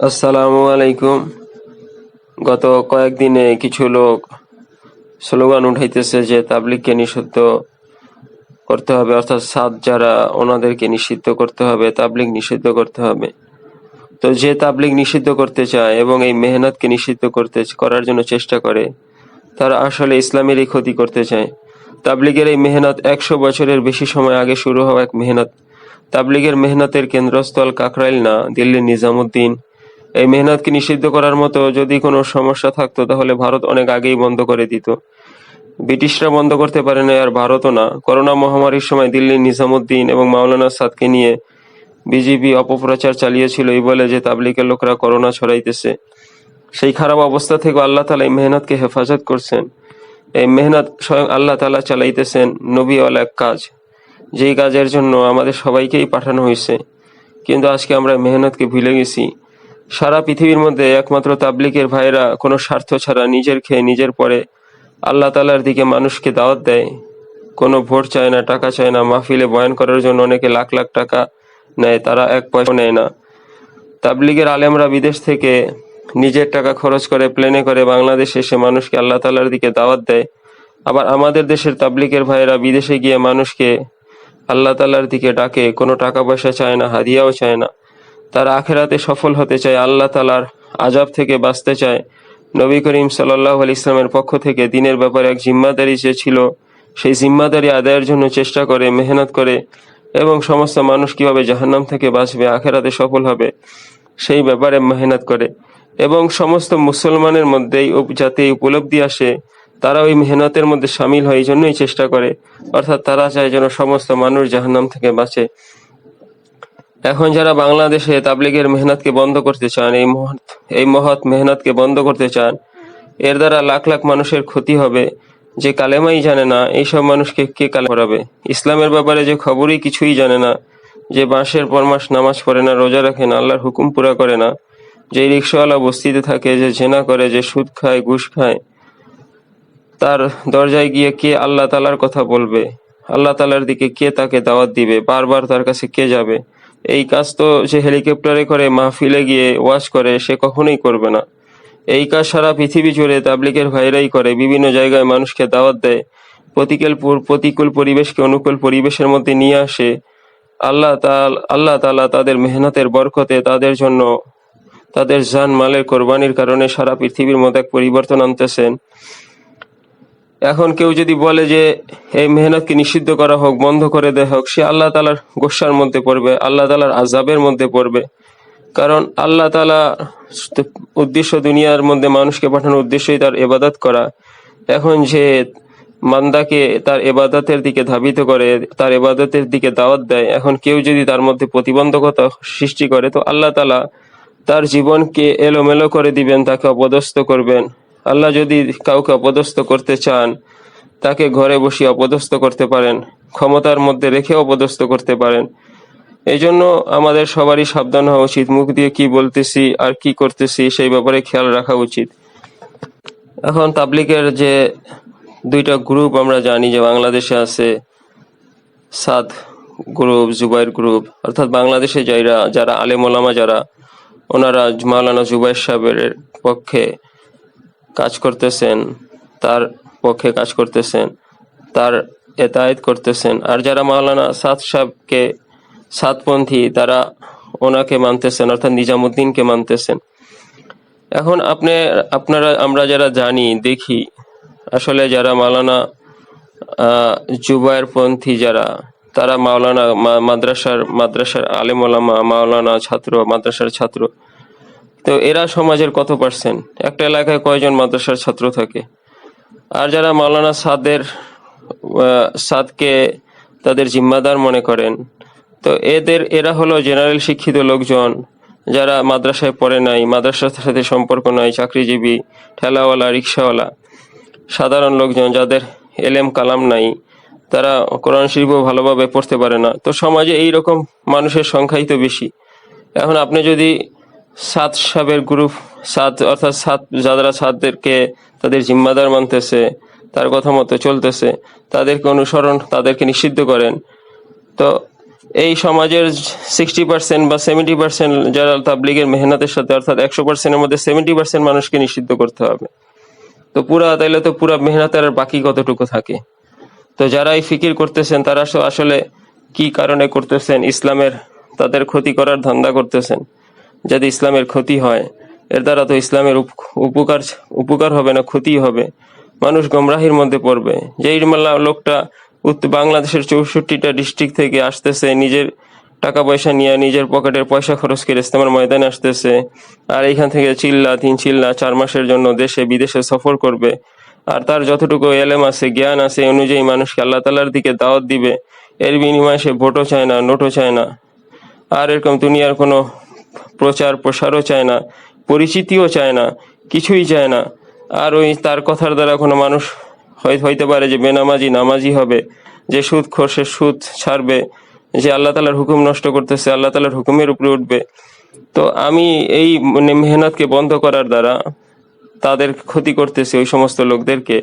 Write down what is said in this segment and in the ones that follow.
আসসালামু আলাইকুম। গত কয়েকদিনে কিছু লোক স্লোগান উঠাইতেছে যে তাবলিগকে নিষিদ্ধ করতে হবে, অর্থাৎ সাদ যারা ওনাদেরকে নিষিদ্ধ করতে হবে, তাবলিগ নিষিদ্ধ করতে হবে। তো যে তাবলিগ নিষিদ্ধ করতে চায় এবং এই মেহনতকে নিষিদ্ধ করতে করার জন্য চেষ্টা করে, তারা আসলে ইসলামেরই ক্ষতি করতে চায়। তাবলিগের এই মেহনত একশো বছরের বেশি সময় আগে শুরু হওয়া এক মেহনত। তাবলিগের মেহনতের কেন্দ্রস্থল কাকরাইল না, দিল্লির নিজামুদ্দিন এই মেহনতকে নিষিদ্ধ করার মতো যদি কোনো সমস্যা থাকতো, তাহলে ভারত অনেক আগেই বন্ধ করে দিত। ব্রিটিশরা বন্ধ করতে পারে না আর ভারতও না। করোনা মহামারীর সময় দিল্লির নিজামুদ্দিন এবং মাওলানা সাদকে নিয়ে বিজেপি অপপ্রচার চালিয়েছিল। এই বলে যে তাবলিকের লোকরা করোনা ছড়াইতেছে। সেই খারাপ অবস্থা থেকে আল্লাহ তালা এই মেহনতকে হেফাজত করছেন। এই মেহনত স্বয়ং আল্লাহ তালা চালাইতেছেন নবীওয়ালা এক কাজ। যেই কাজের জন্য আমাদের সবাইকেই পাঠানো হয়েছে। কিন্তু আজকে আমরা মেহনতকে ভুলে গেছি। সারা পৃথিবীর মধ্যে একমাত্র তাবলিকের ভাইরা কোনো স্বার্থ ছাড়া নিজের খেয়ে নিজের পরে আল্লাহ তালার দিকে মানুষকে দাওয়াত দেয়। কোনো ভোট চায় না, টাকা চায় না, মাহফিলে বয়ান করার জন্য অনেকে লাখ লাখ টাকা নেয়, তারা এক পয়সা নেয় না। তাবলিগের আলেমরা বিদেশ থেকে নিজের টাকা খরচ করে প্লেনে করে বাংলাদেশে এসে মানুষকে আল্লাহ তালার দিকে দাওয়াত দেয়। আবার আমাদের দেশের তাবলিগের ভাইয়েরা বিদেশে গিয়ে মানুষকে আল্লাহ তালার দিকে ডাকে, কোনো টাকা পয়সা চায় না, হাদিয়াও চায় না। তারা আখেরাতে সফল হতে চায় আল্লাহ তালার আজাব থেকে বাঁচতে চায়। নবী করিম সাল্লাহ আলি ইসলামের পক্ষ থেকে দিনের ব্যাপারে এক জিম্মাদারি যে ছিল, সেই জিম্মাদারি আদায়ের জন্য চেষ্টা করে, মেহনত করে এবং সমস্ত মানুষ কীভাবে জাহান্নাম থেকে বাঁচবে, আখেরাতে সফল হবে, সেই ব্যাপারে মেহনত করে এবং সমস্ত মুসলমানের মধ্যেই যাতে উপলব্ধি আসে, তারা ওই মেহনতের মধ্যে সামিল হয়, এই জন্যই চেষ্টা করে। অর্থাৎ তারা চায় যেন সমস্ত মানুষ জাহান্নাম থেকে বাঁচে। এখন যারা বাংলাদেশে তাবলিগের মেহনতকে বন্ধ করতে চান, এই মহৎ এই মহৎ মেহনতকে বন্ধ করতে চান, এর দ্বারা লাখ লাখ মানুষের ক্ষতি হবে। যে কালেমাই জানে না, এইসব মানুষকে কে কালে করাবে ইসলামের ব্যাপারে যে খবরই কিছুই জানে না, যে বাঁশের পর মাস নামাজ পড়ে না, রোজা রাখে না, আল্লাহর হুকুম পুরা করে না, যে রিক্সাওয়ালা বস্তিতে থাকে, যে জেনা করে, যে সুদ খায়, ঘুষ খায়, তার দরজায় গিয়ে কে আল্লাহ তালার কথা বলবে? আল্লাহ তালার দিকে কে তাকে দাওয়াত দিবে? বারবার তার কাছে কে যাবে? এই কাজ তো যে হেলিকপ্টারে করে মাহফিলে গিয়ে ওয়াশ করে, সে কখনোই করবে না। এই কাজ সারা পৃথিবী জুড়ে তাবলিকের ভাইরাই করে, বিভিন্ন জায়গায় মানুষকে দাওয়াত দেয়, প্রতিকূল প্রতিকূল পরিবেশকে অনুকূল পরিবেশের মধ্যে নিয়ে আসে। আল্লাহ তাল আল্লাহ তালা তাদের মেহনতের বরকতে তাদের জন্য তাদের জান মালের কোরবানির কারণে সারা পৃথিবীর মধ্যে এক পরিবর্তন আনতেছেন। এখন কেউ যদি বলে যে, এই মেহনতকে নিষিদ্ধ করা হোক, বন্ধ করে দেওয়া হোক, সে আল্লাহ তালার গোসার মধ্যে পড়বে, আল্লাহ তালার আজাবের মধ্যে পড়বে। কারণ আল্লাহ তালা উদ্দেশ্য দুনিয়ার মধ্যে মানুষকে পাঠানোর উদ্দেশ্যই তার এবাদত করা। এখন যে মান্দাকে তার এবাদতের দিকে ধাবিত করে, তার এবাদতের দিকে দাওয়াত দেয়, এখন কেউ যদি তার মধ্যে প্রতিবন্ধকতা সৃষ্টি করে, তো আল্লাহ তালা তার জীবনকে এলোমেলো করে দিবেন, তাকে অপদস্থ করবেন। আল্লাহ যদি কাউকে অপদস্থ করতে চান, তাকে ঘরে বসিয়ে অপদস্থ করতে পারেন, ক্ষমতার মধ্যে রেখে অপদস্থ করতে পারেন। এই জন্য আমাদের সবারই সাবধান হওয়া উচিত। মুখ দিয়ে কি বলতেছি, আর কি করতেছি, সেই ব্যাপারে খেয়াল রাখা উচিত। এখন তাবলিকের যে দুইটা গ্রুপ আমরা জানি, যে বাংলাদেশে আছে সাদ গ্রুপ, জুবাইর গ্রুপ, অর্থাৎ বাংলাদেশে যারা যারা আলেম ওলামা যারা, ওনারা মাওলানা জুবাইর সাহেবের পক্ষে কাজ করতেছেন, তার পক্ষে কাজ করতেছেন, তার এতায়েত করতেছেন। আর যারা মাওলানা সাদ সাহেবকে সাতপন্থী তারা ওনাকে মানতেছেন, অর্থাৎ নিজামুদ্দিনকে মানতেছেন। এখন আপনি, আপনারা, আমরা যারা জানি, দেখি, আসলে যারা মাওলানা জুবায়ের পন্থী যারা, তারা মাওলানা মাদ্রাসার মাদ্রাসার আলেম মাওলানা ছাত্র, মাদ্রাসার ছাত্র তো এরা সমাজের কত পার্সেন্ট একটা এলাকায় কয়জন মাদ্রাসার ছাত্র থাকে? আর যারা মাওলানা সাদের সাদকে তাদের জিম্মাদার মনে করেন, তো এদের, এরা হলো জেনারেল শিক্ষিত লোকজন যারা মাদ্রাসায় পড়ে নাই, মাদ্রাসার সাথে সম্পর্ক নাই, চাকরিজীবী, ঠেলাওয়ালা, রিক্সাওয়ালা। সাধারণ লোকজন যাদের এলেম কালাম নাই, তারা কোরআন শিল্প ভালোভাবে পড়তে পারে না। তো সমাজে এই রকম মানুষের সংখ্যাই তো বেশি। এখন আপনি যদি সাত সাবের গ্রুপ, সাত, অর্থাৎ সাত, যারা সাতদেরকে তাদের জিম্মাদার মানতেছে, তার কথা মতো চলতেছে, তাদেরকে অনুসরণ, তাদেরকে নিষিদ্ধ করেন। তো এই সমাজের সিক্সটি পার্সেন্ট বা সেভেন্টি পার্সেন্ট যারা তাবলিগের মেহনতের সাথে, অর্থাৎ একশো পার্সেন্টের মধ্যে সেভেন্টি পার্সেন্ট মানুষকে নিষিদ্ধ করতে হবে। তো পুরা, তাইলে তো পুরা মেহনতের বাকি কতটুকু থাকে? তো যারা এই ফিকির করতেছেন, তারা আসলে কি কারণে করতেছেন? ইসলামের তাদের ক্ষতি করার ধান্দা করতেছেন। যদি ইসলামের ক্ষতি হয়, এর দ্বারা তো ইসলামের উপ- উপকার উপকার হবে না ক্ষতি হবে। মানুষ গমরাহির মধ্যে পড়বে। যেই মাল্লা লোকটা বাংলাদেশের চৌষট্টিটা ডিস্ট্রিক্ট থেকে আসতেছে, নিজের টাকা পয়সা নিয়ে নিজের পকেটের পয়সা খরচ করে ইস্তেমার ময়দানে আসতেছে। আর এইখান থেকে চিল্লা, তিন চিল্লা, চার মাসের জন্য দেশে, বিদেশে সফর করবে। আর তার যতটুকু এলেম আছে, জ্ঞান আছে অনুযায়ী মানুষকে আল্লাহ তালার দিকে দাওয়াত দিবে। এর বিনিময়ে সে ভোটও চায় না, নোটও চায় না। আর এরকম দুনিয়ার কোনো প্রচার প্রসারও চায় না, পরিচিতিও চায় না, কিছুই চায় না। আর ওই তার কথার দ্বারা কোনো মানুষ হইতে পারে যে বেনামাজি, নামাজি হবে, যে সুদ খোর সে সুদ ছাড়বে, যে আল্লাহ তালার হুকুম নষ্ট করতেছে, আল্লাহ তালার হুকুমের উপরে উঠবে। তো আমি এই মানে মেহনতকে বন্ধ করার দ্বারা তাদের ক্ষতি করতেছে ওই সমস্ত লোকদেরকে।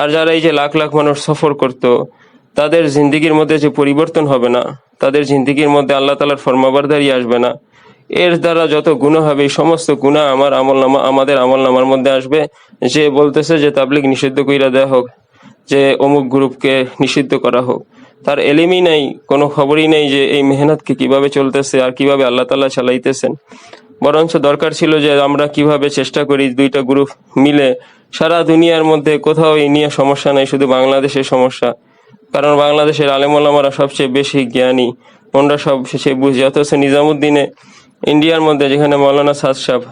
আর যারা এই যে লাখ লাখ মানুষ সফর করত, তাদের জিন্দিগির মধ্যে যে পরিবর্তন হবে না, তাদের জিন্দিগির মধ্যে আল্লাহ তালার ফরমাবারদারি আসবে না। এর দ্বারা যত গুণা হবে সমস্ত গুণা আমার আমল নামা আমাদের আমল নামার মধ্যে আসবে। যে বলতেছে যে, তাবলিগ নিষিদ্ধ কইরা দেওয়া হোক, যে অমুক গ্রুপকে নিষিদ্ধ করা হোক। তার এলিমই নাই, কোনো খবরই নেই যে এই মেহনতকে কীভাবে চলতেছে আর কীভাবে আল্লাহ তাল্লাহ চালাইতেছেন। বরঞ্চ দরকার ছিল যে, আমরা কীভাবে চেষ্টা করি দুইটা গ্রুপ মিলে। সারা দুনিয়ার মধ্যে কোথাও এই নিয়ে সমস্যা নাই, শুধু বাংলাদেশের সমস্যা। কারণ বাংলাদেশের আলেমলামারা সবচেয়ে বেশি জ্ঞানী। ওনরা সব সে বুঝে, অথচ নিজামুদ্দিনে ইন্ডিয়ার মধ্যে যেখানে মৌলানা সাদ সাহেব,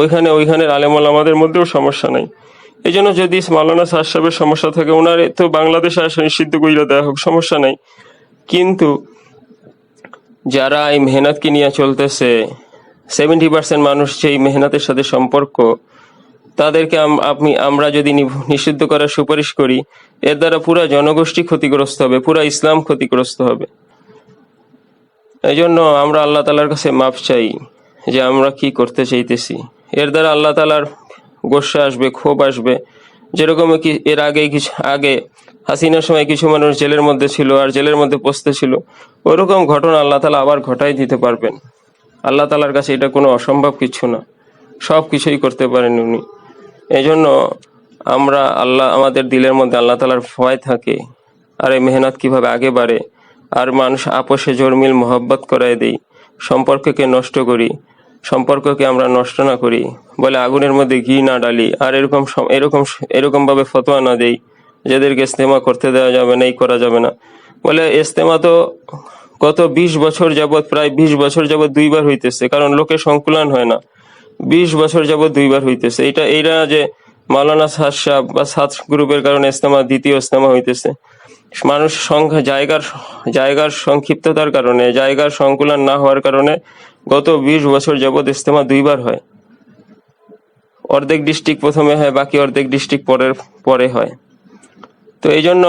ওইখানে, ওইখানের আলেমলামাদের মধ্যেও সমস্যা নাই। এই জন্য যদি মাওলানা সাদ সাহেবের সমস্যা থাকে ওনার তো বাংলাদেশে আসা নিষিদ্ধ কইরা দেওয়া হোক, সমস্যা নাই। কিন্তু যারা এই মেহনতকে নিয়ে চলতেছে সেভেন্টি পার্সেন্ট মানুষ যে এই মেহনতের সাথে সম্পর্ক, তাদেরকে আপনি, আমরা যদি নিষিদ্ধ করার সুপারিশ করি, এর দ্বারা পুরা জনগোষ্ঠী ক্ষতিগ্রস্ত হবে, পুরা ইসলাম ক্ষতিগ্রস্ত হবে। এই জন্য আমরা আল্লাহ তালার কাছে মাপ চাই যে আমরা কি করতে চাইতেছি। এর দ্বারা আল্লাহ তালার গোসা আসবে, ক্ষোভ আসবে। যেরকম কি এর আগে কিছু, আগে হাসিনার সময় কিছু মানুষ জেলের মধ্যে ছিল আর জেলের মধ্যে পচতে ছিল, ওরকম ঘটনা আল্লাহ তালা আবার ঘটাই দিতে পারবেন। আল্লাহ তালার কাছে এটা কোনো অসম্ভব কিছু না। সব কিছুই করতে পারেন উনি। এই জন্য আমরা আল্লাহ, আমাদের দিলের মধ্যে আল্লাহ তালার ভয় থাকে। আর এই মেহনত কীভাবে আগে বাড়ে আর মানুষ আপোষে জোরমিল মোহব্বত করায় দেই। সম্পর্ককে নষ্ট করি, সম্পর্ককে আমরা নষ্ট না করি, বলে আগুনের মধ্যে ঘি না ডালি, আর এরকম এরকম এরকমভাবে ফতোয়া না দেই, যাদেরকে ইস্তেমা করতে দেওয়া যাবে না, এই করা যাবে না। বলে ইস্তেমা তো গত বিশ বছর যাবৎ, প্রায় বিশ বছর যাবত দুইবার হইতেছে, কারণ লোকে সংকুলন হয় না। বিশ বছর যাবত দুইবার হইতেছে। এটা এইটা যে মালানা সাদ সাহেব বা সাত গ্রুপের কারণে ইস্তেমা দ্বিতীয় ইস্তেমা হইতেছে। মানুষ সংখ্যা, জায়গার জায়গার সংক্ষিপ্ততার কারণে, জায়গার সংকুলন না হওয়ার কারণে গত বিশ বছর যাবত ইস্তেমা দুইবার হয়। অর্ধেক ডিস্ট্রিক্ট প্রথমে হয়, বাকি অর্ধেক ডিস্ট্রিক্ট পরের, পরে হয়। তো এই জন্য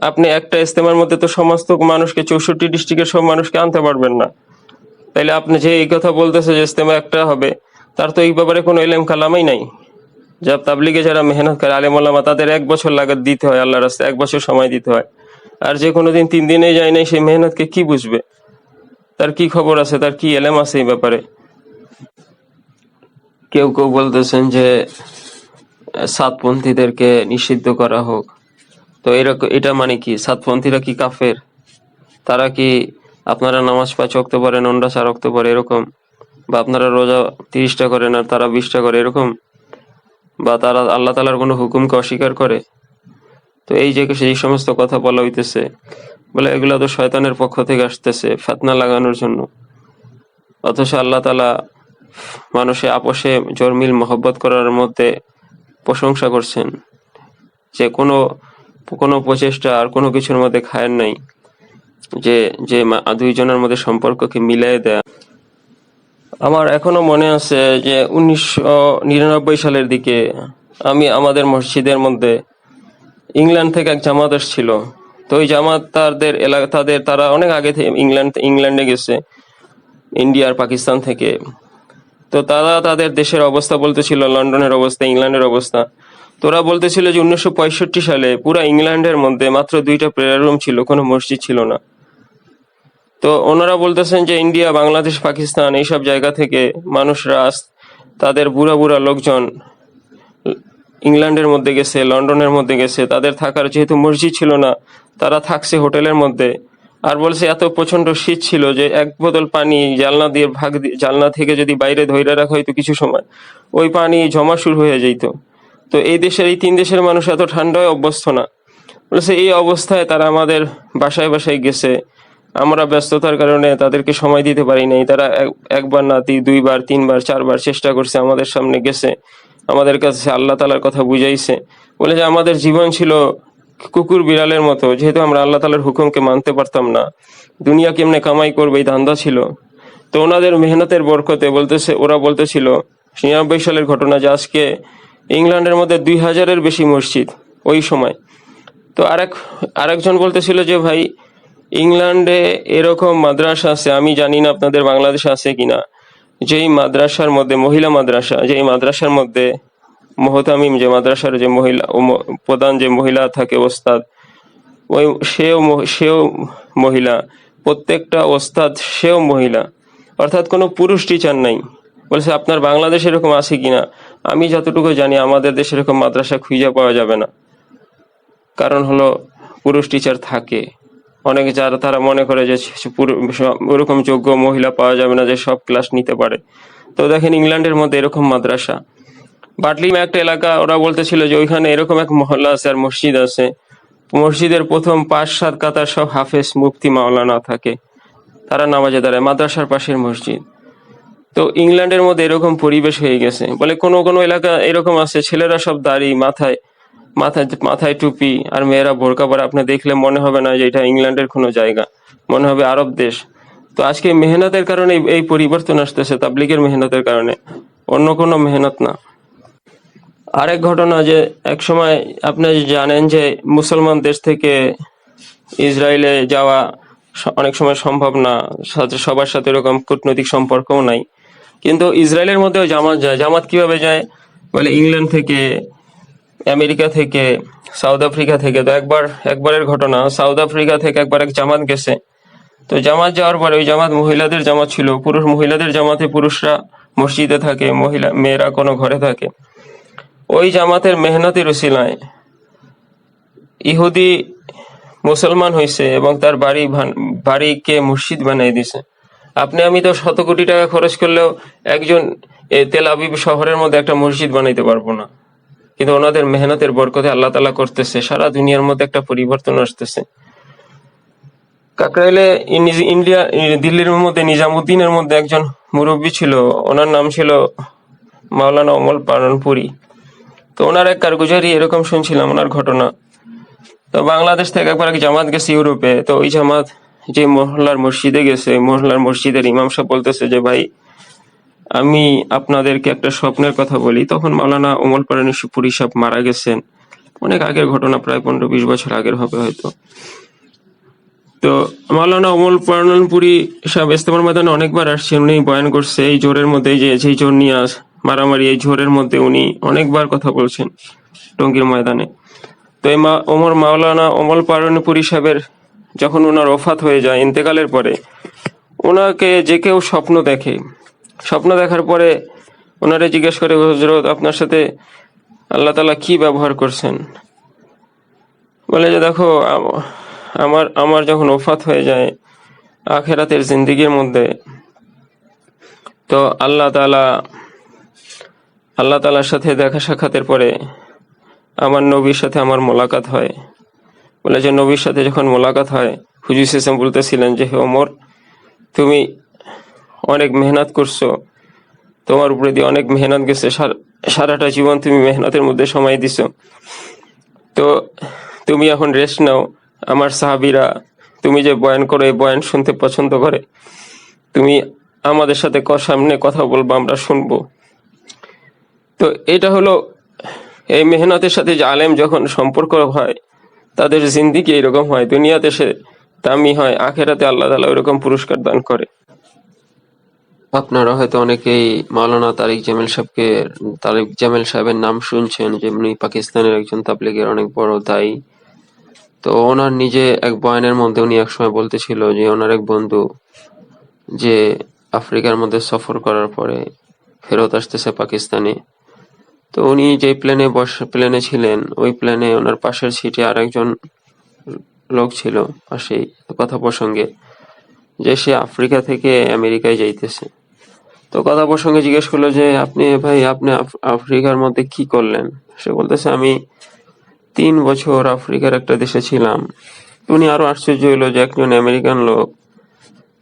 আপনি একটা ইস্তেমার মধ্যে তো সমস্ত মানুষকে, চৌষট্টি ডিস্ট্রিক্টের সব মানুষকে আনতে পারবেন না। তাইলে আপনি যে এই কথা বলতেছে যে ইস্তেমা একটা হবে, তার তো এই ব্যাপারে কোনো এলেম কালামই নাই। যা তাবলিগে যারা মেহনত করে আলেম আল্লামা তাদের এক বছর লাগাত দিতে হয় আল্লাহ রাস্তায় এক বছর সময় দিতে হয় আর যে কোনো দিন তিন দিনে যায় নাই সেই মেহনতকে কি বুঝবে তার কি খবর আছে তার কি এলেম আছে এই ব্যাপারে কেউ কেউ বলতেছেন যে সাতপন্থীদেরকে নিষিদ্ধ করা হোক। তো এরকম এটা মানে কি? সাতপন্থীরা কি কাফের? তারা কি আপনারা নামাজ পাঁচ রক্ত পারেন চার রক্ত পারে এরকম? বা আপনারা রোজা তিরিশটা করেন আর তারা বিশটা করে, এরকম? বা তারা আল্লাহ তালার কোনো হুকুমকে অস্বীকার করে। তো এই যে সেই সমস্ত কথা বলা হইতেছে, বলে এগুলা তো শয়তানের পক্ষ থেকে আসতেছে ফেতনা লাগানোর জন্য। অথচ আল্লাহ তালা মানুষে আপোষে জর্মিল মহব্বত করার মধ্যে প্রশংসা করছেন যে কোনো কোনো প্রচেষ্টা আর কোনো কিছুর মধ্যে খায়ের নাই। যে যে দুইজনের মধ্যে সম্পর্ককে মিলাই দেয়া। আমার এখনও মনে আছে যে উনিশশো নিরানব্বই সালের দিকে আমি আমাদের মসজিদের মধ্যে ইংল্যান্ড থেকে এক জামাত এসেছিল। তো ওই জামাত তাদের এলাকা, তাদের, তারা অনেক আগে থেকে ইংল্যান্ড, ইংল্যান্ডে গেছে, ইন্ডিয়া আর পাকিস্তান থেকে। তো তারা তাদের দেশের অবস্থা বলতেছিল, লন্ডনের অবস্থা, ইংল্যান্ডের অবস্থা। তোরা বলতেছিল যে উনিশশো পঁয়ষট্টি সালে পুরা ইংল্যান্ডের মধ্যে মাত্র দুইটা প্রেয়ার রুম ছিল, কোনো মসজিদ ছিল না। তো ওনারা বলতেছেন যে ইন্ডিয়া, বাংলাদেশ, পাকিস্তান এইসব জায়গা থেকে মানুষরা তাদের বুড়া বুড়া লোকজন ইংল্যান্ডের মধ্যে গেছে, লন্ডনের মধ্যে গেছে, তাদের থাকার যেহেতু মসজিদ ছিল না, তারা থাকছে হোটেলের মধ্যে। আর বলছে, এত প্রচণ্ড শীত ছিল যে এক বোতল পানি জালনা দিয়ে ভাগ জালনা থেকে যদি বাইরে ধইরা রাখা হইতো কিছু সময়, ওই পানি জমা শুরু হয়ে যেত তো এই দেশের, এই তিন দেশের মানুষ এত ঠান্ডায় অভ্যস্ত না। বলেছে, এই অবস্থায় তারা আমাদের বাসায় বাসায় গেছে। আমরা ব্যস্ততার কারণে তাদেরকে সময় দিতে পারি নাই। তারা এক- একবার না দুইবার, তিনবার, চারবার চেষ্টা করছে, আমাদের সামনে গেছে। আমাদের কাছে আল্লাহ তালার কথা বুঝাইছে। বলে যে আমাদের জীবন ছিল কুকুর বিড়ালের মতো, যেহেতু আমরা আল্লাহ তালার হুকুমকে মানতে পারতাম না। দুনিয়া কেমনে কামাই করবে, এই ধান্দা ছিল। তো ওনাদের মেহনতের বরকতে বলতেছে, ওরা বলতেছিল, নিরানব্বই সালের ঘটনা যে আজকে ইংল্যান্ডের মধ্যে দুই হাজারের বেশি মসজিদ ওই সময়। তো আরেক, আরেকজন বলতেছিল যে ভাই ইংল্যান্ডে এরকম মাদ্রাসা আছে, আমি জানি না আপনাদের বাংলাদেশে আছে কিনা। যেই মাদ্রাসার মধ্যে, মহিলা মাদ্রাসা, যেই মাদ্রাসার মধ্যে মহতামিম, যে মাদ্রাসার যে মহিলা প্রধান যে মহিলা থাকে ওস্তাদ, ওই সেও সেও মহিলা, প্রত্যেকটা ওস্তাদ সেও মহিলা। অর্থাৎ কোনো পুরুষ টিচার নাই। বলছে, আপনার বাংলাদেশে এরকম আছে কিনা? আমি যতটুকু জানি, আমাদের দেশে এরকম মাদ্রাসা খুঁজে পাওয়া যাবে না। কারণ হলো, পুরুষ টিচার থাকে। অনেকে যারা তারা মনে করে যে ওরকম যোগ্য মহিলা পাওয়া যাবে না যে সব ক্লাস নিতে পারে। তো দেখেন ইংল্যান্ডের মধ্যে এরকম মাদ্রাসা। বাটলিম একটা এলাকা, ওরা বলতেছিল যে ওইখানে এরকম এক মহল্লা আছে আর মসজিদ আছে। মসজিদের প্রথম পাঁচ, সাত কাতার সব হাফেজ, মুফতি, মাওলানা থাকে। তারা নামাজে দাঁড়ায়, মাদ্রাসার পাশের মসজিদ। তো ইংল্যান্ডের মধ্যে এরকম পরিবেশ হয়ে গেছে। বলে কোনো কোনো এলাকা এরকম আছে, ছেলেরা সব দাড়ি, মাথায় মাথায় মাথায় টুপি আর মেয়েরা বোরকা পরে আপনি দেখলে মনে হবে না যে এটা ইংল্যান্ডের কোনো জায়গা। মনে হবে আরব দেশ। তো আজকে মেহনতের কারণে এই- পরিবর্তন আসতেছে, তাবলিগের মেহনতের কারণে। অন্য কোনো মেহনত না। আরেক ঘটনা যে এক সময় আপনি জানেন যে মুসলমান দেশ থেকে ইসরায়েলে যাওয়া অনেক সময় সম্ভব না। সাথে সবার সাথে এরকম কূটনৈতিক সম্পর্কও নাই। কিন্তু ইসরায়েলের মধ্যেও জামাত যায় জামাত কীভাবে যায়? বলে ইংল্যান্ড থেকে আমেরিকা থেকে, সাউথ আফ্রিকা থেকে, তো একবার, একবারের ঘটনা, সাউথ আফ্রিকা থেকে একবার এক জামাত গেছে। তো জামাত যাওয়ার পরে ওই জামাত মহিলাদের জামাত ছিল, পুরুষ, মহিলাদের জামাতে পুরুষরা মসজিদে থাকে, মহিলা, মেয়েরা কোনো ঘরে থাকে। ওই জামাতের মেহনতের উসিলায় ইহুদি মুসলমান হয়েছে এবং তার বাড়ি বাড়িকে মসজিদ বানিয়ে দিছে। আপনি, আমি তো শত কোটি টাকা খরচ করলেও একজন তেল আবিব শহরের মধ্যে একটা মসজিদ বানাইতে পারব না। কিন্তু ওনাদের মেহনতের বরকতে আল্লাহ তালা করতেছে, সারা দুনিয়ার মধ্যে একটা পরিবর্তন আসতেছে। কাকরাইলে ইনি- ইন্ডিয়া দিল্লির মধ্যে, নিজামুদ্দিনের মধ্যে একজন মুরব্বী ছিল, ওনার নাম ছিল মাওলানা অমল পারনপুরি। তো ওনার এক কারগুজারি এরকম শুনছিলাম ওনার ঘটনা। তো বাংলাদেশ থেকে একবার এক জামাত গেছে ইউরোপে, তো ওই জামাত যে মহল্লার মসজিদে গেছে মহল্লার মসজিদের ইমাম সাহেব বলতেছে যে, ভাই আমি আপনাদেরকে একটা স্বপ্নের কথা বলি। তখন মাওলানা অমল পারানিপুরি সাহেব মারা গেছেন। অনেক আগের ঘটনা, প্রায় পনেরো বিশ বছর আগের হবে হয়তো। তো মাওলানা অমল পারানপুরি সাহেব ইস্তেমার ময়দানে অনেকবার আসছেন, উনি বয়ান করছে, এই জোরের মধ্যে যে, যেই জোর নিয়ে আস, মারামারি, এই ঝোরের মধ্যে উনি অনেকবার কথা বলছেন টঙ্গীর ময়দানে। তো এই মা, ওমর মাওলানা অমল পারানপুরি সাহেবের যখন ওনার ওফাত হয়ে যায় ইন্তেকালের পরে, ওনাকে যে কেউ স্বপ্ন দেখে স্বপ্ন দেখার পরে ওনারে জিজ্ঞেস করে হজরত আপনার সাথে আল্লাহ তালা কি ব্যবহার করছেন? বলে যে, দেখো আমার আমার যখন ওফাত হয়ে যায় আখেরাতের জিন্দিগির মধ্যে, তো আল্লাহ তালা আল্লাহ তালার সাথে দেখা সাক্ষাতের পরে আমার নবীর সাথে আমার মোলাকাত হয়। বলে যে, নবীর সাথে যখন মোলাকাত হয়, হুজুর ইসলাম বলতেছিলেন যে, হে ওমর, তুমি অনেক মেহনত করছ। তোমার উপরে দিয়ে অনেক মেহনত গেছে। সার- সারাটা জীবন তুমি মেহনতের মধ্যে সময় দিছো। তো তুমি এখন রেস্ট নাও। আমার সাহাবিরা তুমি যে বয়ান করো, এই বয়ান শুনতে পছন্দ করে। তুমি আমাদের সাথে ক- সামনে কথা বলব, আমরা শুনব। তো এটা হলো এই মেহনতের সাথে যে আলেম যখন সম্পর্ক হয়, তাদের জিন্দিগি এরকম হয়। দুনিয়াতে সে দামি হয়, আখেরাতে আল্লাহ তালা ওইরকম পুরস্কার দান করে। আপনারা হয়তো অনেকেই মাওলানা তারিক জামিল সাহেবকে, তারিক জামিল সাহেবের নাম শুনছেন যেমনি পাকিস্তানের একজন তাবলিগের অনেক বড় দায়ী। তো ওনার নিজে এক বয়ানের মধ্যে উনি একসময় বলতেছিল যে, ওনার এক বন্ধু যে আফ্রিকার মধ্যে সফর করার পরে ফেরত আসতেছে পাকিস্তানে। তো উনি যে প্লেনে বস, প্লেনে ছিলেন, ওই প্লেনে ওনার পাশের সিটে আরেকজন লোক ছিল পাশেই, কথা প্রসঙ্গে, যে সে আফ্রিকা থেকে আমেরিকায় যাইতেছে। তো কথা প্রসঙ্গে জিজ্ঞেস করল যে, আপনি ভাই, আপনি আফ্রিকার মধ্যে কি করলেন? সে বলতেছে, আমি তিন বছর আফ্রিকার একটা দেশে ছিলাম। উনি আরও আশ্চর্য হলো যে, একজন আমেরিকান লোক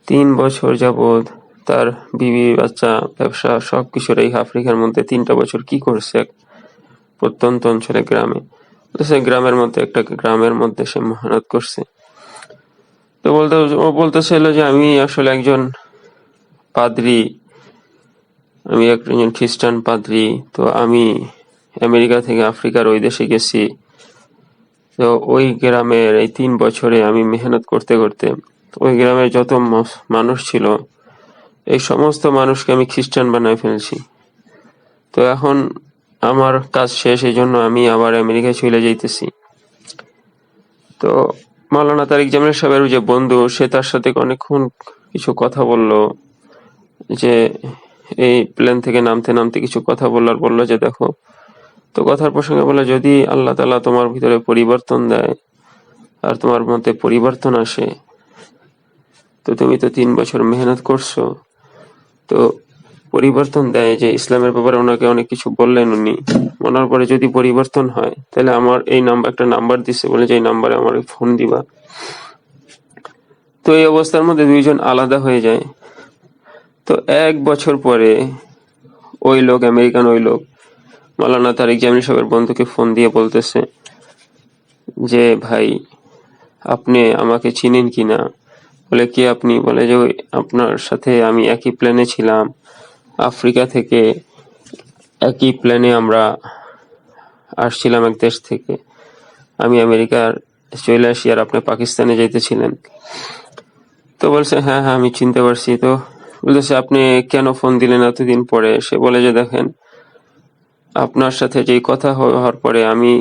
তিন বছর যাবৎ তার বিবি, বাচ্চা, ব্যবসা সবকিছুর এই আফ্রিকার মধ্যে তিনটা বছর কি করছে প্রত্যন্ত অঞ্চলে গ্রামে। বলতেছে গ্রামের মধ্যে, একটা গ্রামের মধ্যে সে মেহনত করছে। তো বলতে, ও বলতেছিল যে, আমি আসলে একজন পাদ্রী আমি একজন খ্রিস্টান পাদ্রী, তো আমি আমেরিকা থেকে আফ্রিকার ওই দেশে গেছি। তো ওই গ্রামের এই তিন বছরে আমি মেহনত করতে করতে ওই গ্রামের যত মানুষ ছিল, এই সমস্ত মানুষকে আমি খ্রিস্টান বানায় ফেলছি। তো এখন আমার কাজ শেষ, এই জন্য আমি আবার আমেরিকায় চলে যাইতেছি। তো মাওলানা তারিক জামিল সাহেবের যে বন্ধু, সে তার সাথে অনেকক্ষণ কিছু কথা বলল, যে এই প্লেন থেকে নামতে নামতে কিছু কথা বলল আর বলল যে, দেখো, তো কথার প্রসঙ্গে বলে যদি আল্লাহ তালা তোমার ভিতরে পরিবর্তন দেয় আর তোমার মধ্যে পরিবর্তন আসে, তো তুমি তো তিন বছর মেহনত করছ, তো পরিবর্তন দেয় যে, ইসলামের ব্যাপারে ওনাকে অনেক কিছু বললেন উনি। ওনার পরে যদি পরিবর্তন হয়, তাহলে আমার এই নাম্বার, একটা নাম্বার দিচ্ছে বলে যে, এই নাম্বারে আমার ফোন দিবা। তো এই অবস্থার মধ্যে দুইজন আলাদা হয়ে যায়। তো এক বছর পরে ওই লোক, আমেরিকান ওই লোক, মালানা তারিক জামিল সাহেবের বন্ধুকে ফোন দিয়ে বলতেছে যে, ভাই, আপনি আমাকে চিনেন কি না? বলে, কি আপনি? বলে, যে আপনার সাথে আমি একই প্লেনে ছিলাম। আফ্রিকা থেকে একই প্লেনে আমরা আসছিলাম এক দেশ থেকে। আমি আমেরিকার চলে আসি আর আপনি পাকিস্তানে যাইতেছিলেন। তো বলছে হ্যাঁ হ্যাঁ আমি চিনতে পারছি। তো বলতেছে আপনি কেন ফোন দিলেন এতদিন পরে? সে বলে যে, দেখেন, আপনার সাথে যেই কথা হওয়ার পরে, আমি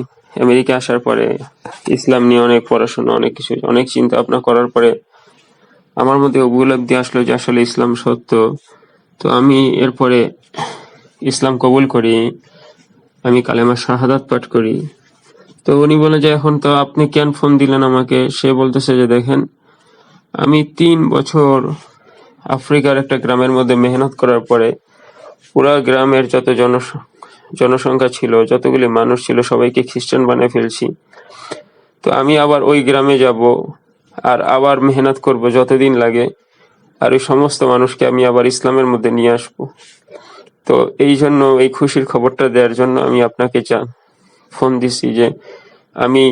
আমেরিকা আসার পরে, ইসলাম নিয়ে অনেক পড়াশোনা, অনেক কিছু, অনেক চিন্তা ভাবনা করার পরে, আমার মধ্যে উপলব্ধি আসলো যে, আসলে ইসলাম সত্য। তো আমি এরপরে ইসলাম কবুল করি, আমি কালেমা শাহাদাত পাঠ করি। তো উনি বলে যে, এখন তো আপনি কেন ফোন দিলেন আমাকে? সে বলতেছে যে, দেখেন, আমি তিন বছর আফ্রিকার একটা গ্রামের মধ্যে মেহনত করার পরে পুরা গ্রামের যত জন জনসংখ্যা ছিল, যতগুলি মানুষ ছিল, সবাইকে খ্রিস্টান বানিয়ে ফেলছি। তো আমি আবার ওই গ্রামে যাব আর আবার মেহনত করব যতদিন লাগে। আর ওই সমস্ত মানুষকে আমি আবার ইসলামের মধ্যে নিয়ে আসব। তো এই জন্য, এই খুশির খবরটা দেওয়ার জন্য আমি আপনাকে চা, ফোন দিছি যে আমি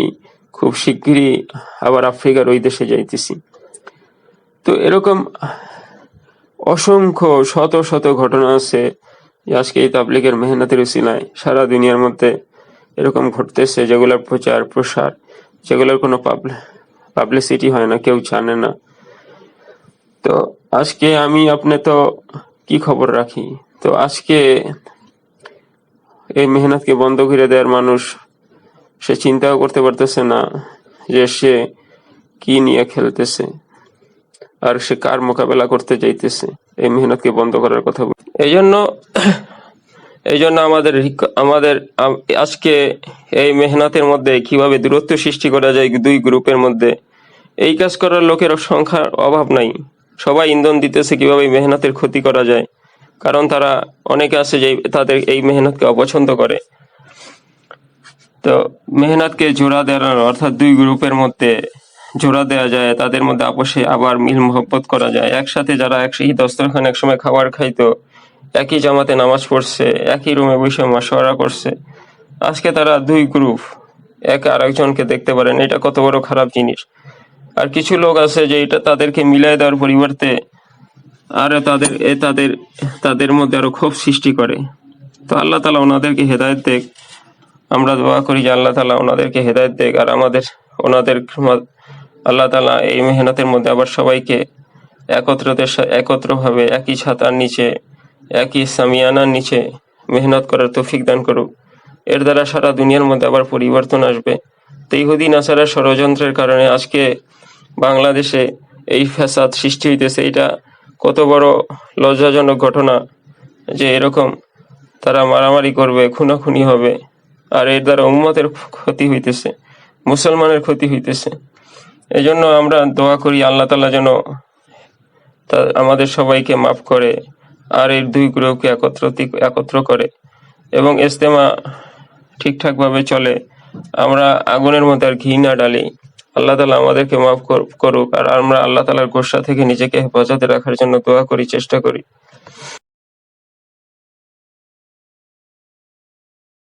খুব শিগগিরই আবার আফ্রিকার ওই দেশে যাইতেছি। তো এরকম অসংখ্য শত শত ঘটনা আছে। আজকে এই তাবলিগের মেহনতের উসিলায় সারা দুনিয়ার মধ্যে এরকম ঘটতেছে যেগুলোর প্রচার, প্রসার, যেগুলোর কোনো পাবলিসিটি হয় না, কেউ জানে না। তো আজকে আমি আপনি তো কি খবর রাখি? তো আজকে এই মেহনতকে বন্ধ করে দেওয়ার মানুষ, সে চিন্তাও করতে পারতেছে না যে সে কি নিয়ে খেলতেছে। আর সে কার মোকাবেলা করতে যাইতেছে? এই মেহনতকে বন্ধ করার কথা বল এই জন্য এই জন্য আমাদের আমাদের আজকে এই মেহনতের মধ্যে কীভাবে দূরত্ব সৃষ্টি করা যায় দুই গ্রুপের মধ্যে, এই কাজ করার লোকের সংখ্যার অভাব নাই। সবাই ইন্ধন দিতেছে কীভাবে মেহনতের ক্ষতি করা যায়। কারণ তারা অনেকে আছে যে তাদের এই মেহনতকে অপছন্দ করে। তো মেহনতকে জোড়া দেওয়ার অর্থাৎ দুই গ্রুপের মধ্যে জোড়া দেওয়া যায়, তাদের মধ্যে আপোষে আবার মিল মোহব্বত করা যায়। একসাথে যারা এক একসাথে দস্তরখান একসময় খাবার খাইতো, একই জামাতে নামাজ পড়ছে, একই রুমে বসে মশওয়ারা করছে। আজকে তারা দুই গ্রুপ এক আর একজনকে দেখতে পারেন। এটা কত বড় খারাপ জিনিস। আর কিছু লোক আছে যে এটা তাদেরকে মিলাই দেওয়ার পরিবর্তে আরও তাদের, এ তাদের তাদের মধ্যে আরও ক্ষোভ সৃষ্টি করে। তো আল্লাহ তালা ওনাদেরকে হেদায়ত দেখ। আমরা দোয়া করি যে আল্লাহ তালা ওনাদেরকে হেদায়ত দেখ আর আমাদের, ওনাদের আল্লাহ তালা এই মেহনতের মধ্যে আবার সবাইকে একত্রদের সা- একত্রভাবে একই ছাতার নিচে, একই সামিয়ানার নিচে মেহনত করার তৌফিক দান করুক। এর দ্বারা সারা দুনিয়ার মধ্যে আবার পরিবর্তন আসবে। তো ইহুদি নাসারার ষড়যন্ত্রের কারণে আজকে বাংলাদেশে এই ফ্যাসাদ সৃষ্টি হইতেছে। এটা কত বড় লজ্জাজনক ঘটনা যে এরকম তারা মারামারি করবে, খুনাখুনি হবে, আর এর দ্বারা উম্মতের ক্ষতি হইতেছে, মুসলমানের ক্ষতি হইতেছে। এজন্য আমরা দোয়া করি আল্লাহ তালা যেন আমাদের সবাইকে মাফ করে আর এর দুই গ্রহকে একত্রতি একত্র করে এবং ইস্তেমা ঠিকঠাকভাবে চলে। আমরা আগুনের মধ্যে আর ঘি না ডালি আল্লাহ তালা আমাদেরকে মাফ কর- করুক। আর আমরা আল্লাহ তালার গোসা থেকে নিজেকে হেফাজতে রাখার জন্য দোয়া করি, চেষ্টা করি।